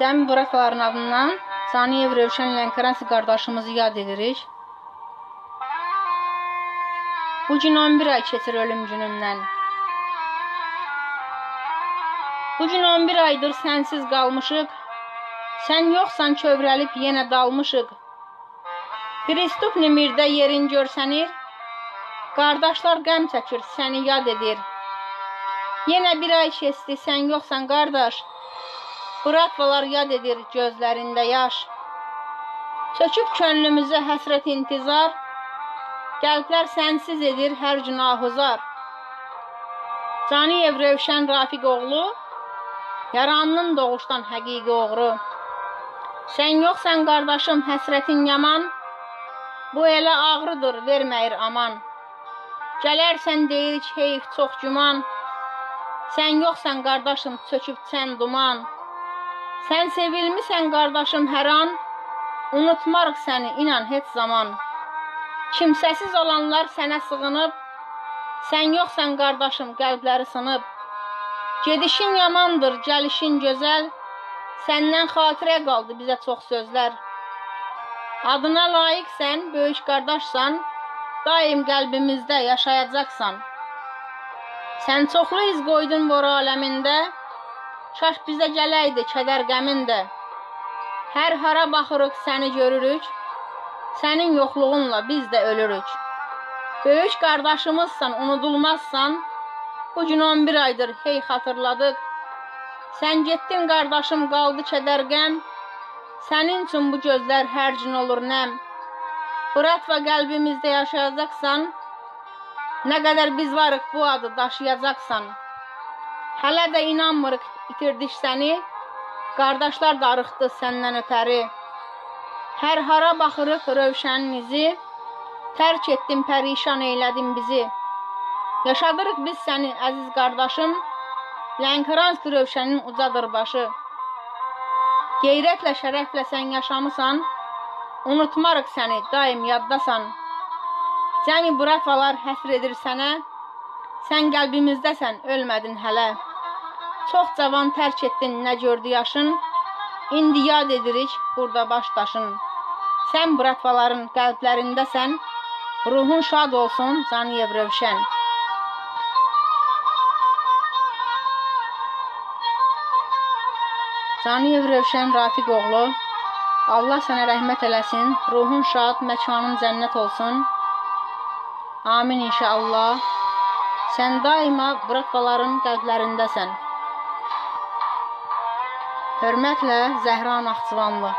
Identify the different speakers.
Speaker 1: Cəmi buraxların adından Caniyev Rövşən Lənkəransi qardaşımızı yad edirik. Bu gün 11 ay keçir ölüm günündən. Bu gün 11 aydır sənsiz qalmışıq. Sən yoxsan kövrəlib yenə dalmışıq. Kristof Nimirdə yerin görsənir. Qardaşlar qəm çəkir, səni yad edir. Yenə bir ay keçdi, sən yoxsan qardaş. Bıratvalar yad edir gözlərində yaş. Çöküb könlümüzə həsrət intizar. Qəlblər sənsiz edir hər gün ahuzar. Caniyev Rövşən Rafiq oğlu, yaranın doğuşdan həqiqi oğru. Sən yoxsan qardaşım, həsrətin yaman. Bu elə ağrıdır, verməyir aman. Gələrsən deyirik heyf çox güman. Sən yoxsan qardaşım, çöküb çən duman. Sən sevilmisən qardaşım hər an. Unutmarıq səni inan heç zaman. Kimsəsiz olanlar sənə sığınıb. Sən yoxsan qardaşım, qəlbləri sınıb. Gedişin yamandır, gəlişin gözəl. Səndən xatirə qaldı bizə çox sözlər. Adına layiqsən, böyük qardaşsan, daim qəlbimizdə yaşayacaqsan. Sən çoxlu iz qoydun vor aləmində, kaş bizə gələydi kədər qəmində. Hər hara baxırıq səni görürük, sənin yoxluğunla biz də ölürük. Böyük qardaşımızsan, unudulmazsan, bu gün 11 aydır hey xatırladıq. Sən getdin qardaşım, qaldı kədər qəm. Sənin üçün bu gözlər hər gün olur nəm. Fırat və qəlbimizdə yaşayacaqsan, nə qədər biz varıq bu adı daşıyacaqsan. Hələ də inanmırıq itirdik səni, qardaşlar darıxdı səndən ötəri. Hər hara baxırıq rövşənin izi, tərk etdin, pərişan eylədin bizi. Yaşadırıq biz səni əziz qardaşım, Lənkəransk rövşənin ucadır başı. Qeyrətlə, şərəflə sən yaşamısan, unutmarıq səni, daim yaddasan. Cəmi burafalar həsr edir sənə, sən qəlbimizdəsən, ölmədin hələ. Çox cavan tərk etdin, nə gördü yaşın, indi yad edirik burada baş daşın. Sən burafaların qəlblərindəsən, ruhun şad olsun, Caniyev Rövşən. Caniyev Rövşən Rafiq oğlu, Allah sənə rəhmət eləsin, ruhun şad, məkanın cənnət olsun. Amin inşallah. Sən daima buraxvaların qəlblərindəsən. Hörmətlə Zəhra Naxçıvanlı.